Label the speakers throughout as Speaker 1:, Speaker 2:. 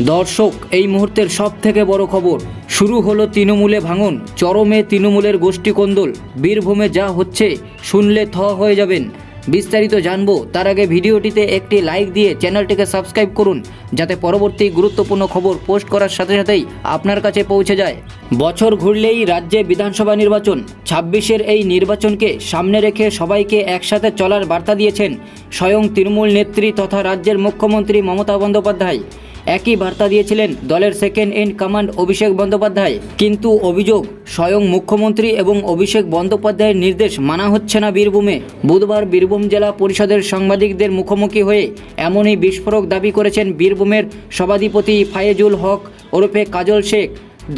Speaker 1: দর্শক, এই মুহূর্তের সব থেকে বড় খবর, শুরু হলো তৃণমূলে ভাঙন, চরমে তৃণমূলের গোষ্ঠী কোন্দল বীরভূমে যা হচ্ছে, শুনলে থ হয়ে যাবেন। বিস্তারিত জানব, তার আগে ভিডিওটিতে একটি লাইক দিয়ে চ্যানেলটিকে সাবস্ক্রাইব করুন, যাতে পরবর্তী গুরুত্বপূর্ণ খবর পোস্ট করার সাথে সাথেই আপনার কাছে পৌঁছে যায়। বছর ঘুরলেই রাজ্যে বিধানসভা নির্বাচন, ছাব্বিশের এই নির্বাচনকে সামনে রেখে সবাইকে একসাথে চলার বার্তা দিয়েছেন স্বয়ং তৃণমূল নেত্রী তথা রাজ্যের মুখ্যমন্ত্রী মমতা বন্দ্যোপাধ্যায়। একই বার্তা দিয়েছিলেন দলের second in command Abhishek Bandyopadhyay. কিন্তু অভিযোগ, স্বয়ং মুখ্যমন্ত্রী এবং অভিষেক বন্দ্যোপাধ্যায়ের নির্দেশ মানা হচ্ছে না বীরভূমে। বুধবার বীরভূম জেলা পরিষদের সাংবাদিকদের মুখোমুখি হয়ে এমনই বিস্ফোরক দাবি করেছেন বীরভূমের সভাধিপতি ফায়েজুল হক ওরফে কাজল শেখ।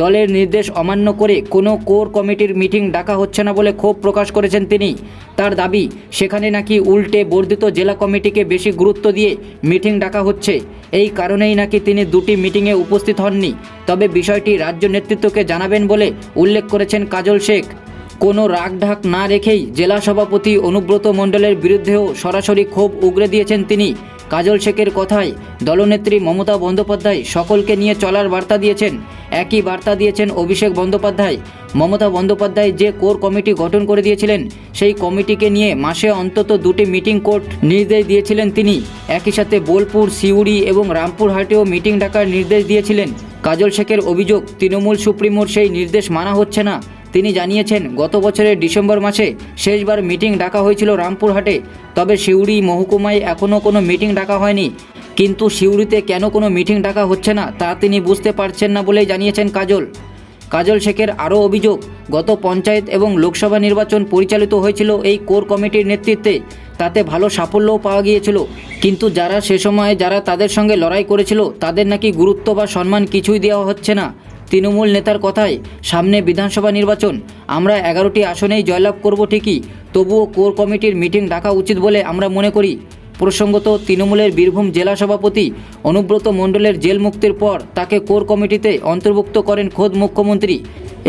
Speaker 1: দলের নির্দেশ অমান্য করে কোনো কোর কমিটির মিটিং ডাকা হচ্ছে না বলে ক্ষোভ প্রকাশ করেছেন তিনি। তার দাবি, সেখানে নাকি উল্টে বর্ধিত জেলা কমিটিকে বেশি গুরুত্ব দিয়ে মিটিং ডাকা হচ্ছে। এই কারণেই নাকি তিনি দুটি মিটিংয়ে উপস্থিত হননি। তবে বিষয়টি রাজ্য নেতৃত্বকে জানাবেন বলে উল্লেখ করেছেন কাজল শেখ। কোনো রাগঢাক না রেখেই জেলা সভাপতি অনুব্রত মণ্ডলের বিরুদ্ধেও সরাসরি ক্ষোভ উগরে দিয়েছেন তিনি। কাজল শেখের কথায় দলনেত্রী মমতা বন্দ্যোপাধ্যায় সকলকে নিয়ে চলার বার্তা দিয়েছেন। একই বার্তা দিয়েছেন অভিষেক বন্দ্যোপাধ্যায়। মমতা বন্দ্যোপাধ্যায় যে কোর কমিটি গঠন করে দিয়েছিলেন, সেই কমিটিকে নিয়ে মাসে অন্তত দুটি মিটিং কোর্ট নির্দেশ দিয়েছিলেন তিনি। একই সাথে বোলপুর, সিউড়ি এবং রামপুরহাটেও মিটিং ডাকার নির্দেশ দিয়েছিলেন। কাজল শেখের অভিযোগ, তৃণমূল সুপ্রিমোর সেই নির্দেশ মানা হচ্ছে না। তিনি জানিয়েছেন, গত বছরের ডিসেম্বর মাসে শেষবার মিটিং ডাকা হয়েছিল রামপুরহাটে, তবে সিউড়ি মহকুমায় এখনও কোনো মিটিং ডাকা হয়নি। কিন্তু সিউড়িতে কেন কোনো মিটিং ডাকা হচ্ছে না, তা তিনি বুঝতে পারছেন না বলেই জানিয়েছেন কাজল। কাজল শেখের আরও অভিযোগ, গত পঞ্চায়েত এবং লোকসভা নির্বাচন পরিচালিত হয়েছিল এই কোর কমিটির নেতৃত্বে, তাতে ভালো সাফল্যও পাওয়া গিয়েছিল। কিন্তু যারা সে সময় যারা তাদের সঙ্গে লড়াই করেছিল, তাদের নাকি গুরুত্ব বা সম্মান কিছুই দেওয়া হচ্ছে না। তৃণমূল নেতার কথায়, সামনে বিধানসভা নির্বাচন। আমরা এগারোটি আসনেই জয়লাভ করব ঠিকই, তবুও কোর কমিটির মিটিং ডাকা উচিত বলে আমরা মনে করি। প্রসঙ্গত, তৃণমূলের বীরভূম জেলা সভাপতি অনুব্রত মণ্ডলের জেল মুক্তির পর তাকে কোর কমিটিতে অন্তর্ভুক্ত করেন খোদ মুখ্যমন্ত্রী।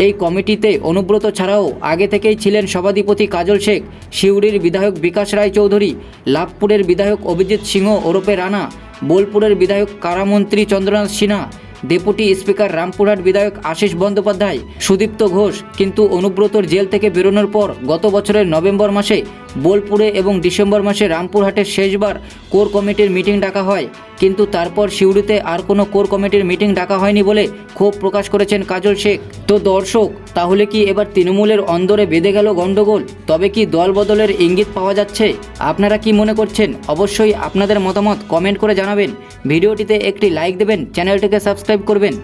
Speaker 1: এই কমিটিতে অনুব্রত ছাড়াও আগে থেকেই ছিলেন সভাধিপতি কাজল শেখ সিউড়ির বিধায়ক বিকাশ রায় চৌধুরী, লাভপুরের বিধায়ক অভিজিৎ সিংহ ওরপে রানা, বোলপুরের বিধায়ক কারামন্ত্রী চন্দ্রনাথ সিনহা ডেপুটি স্পিকার রামপুরহাট বিধায়ক আশিস বন্দ্যোপাধ্যায়, সুদীপ্ত ঘোষ, কিন্তু অনুব্রতর জেল থেকে বেরোনোর পর গত বছরের নভেম্বর মাসে বোলপুরে এবং ডিসেম্বর মাসে রামপুরহাটে শেষবার কোর কমিটির মিটিং ডাকা হয়। কিন্তু তারপর সিউড়িতে আর কোনো কোর কমিটির মিটিং ডাকা হয়নি বলে ক্ষোভ প্রকাশ করেছেন কাজল শেখ। তো দর্শক, তাহলে কি এবার তৃণমূলের অন্দরে বেঁধে গেল গণ্ডগোল? তবে কি দল বদলের ইঙ্গিত পাওয়া যাচ্ছে? আপনারা কি মনে করছেন? অবশ্যই আপনাদের মতামত কমেন্ট করে জানাবেন। ভিডিওটিতে একটি লাইক দেবেন, চ্যানেলটিকে সাবস্ক্রাইব করবেন।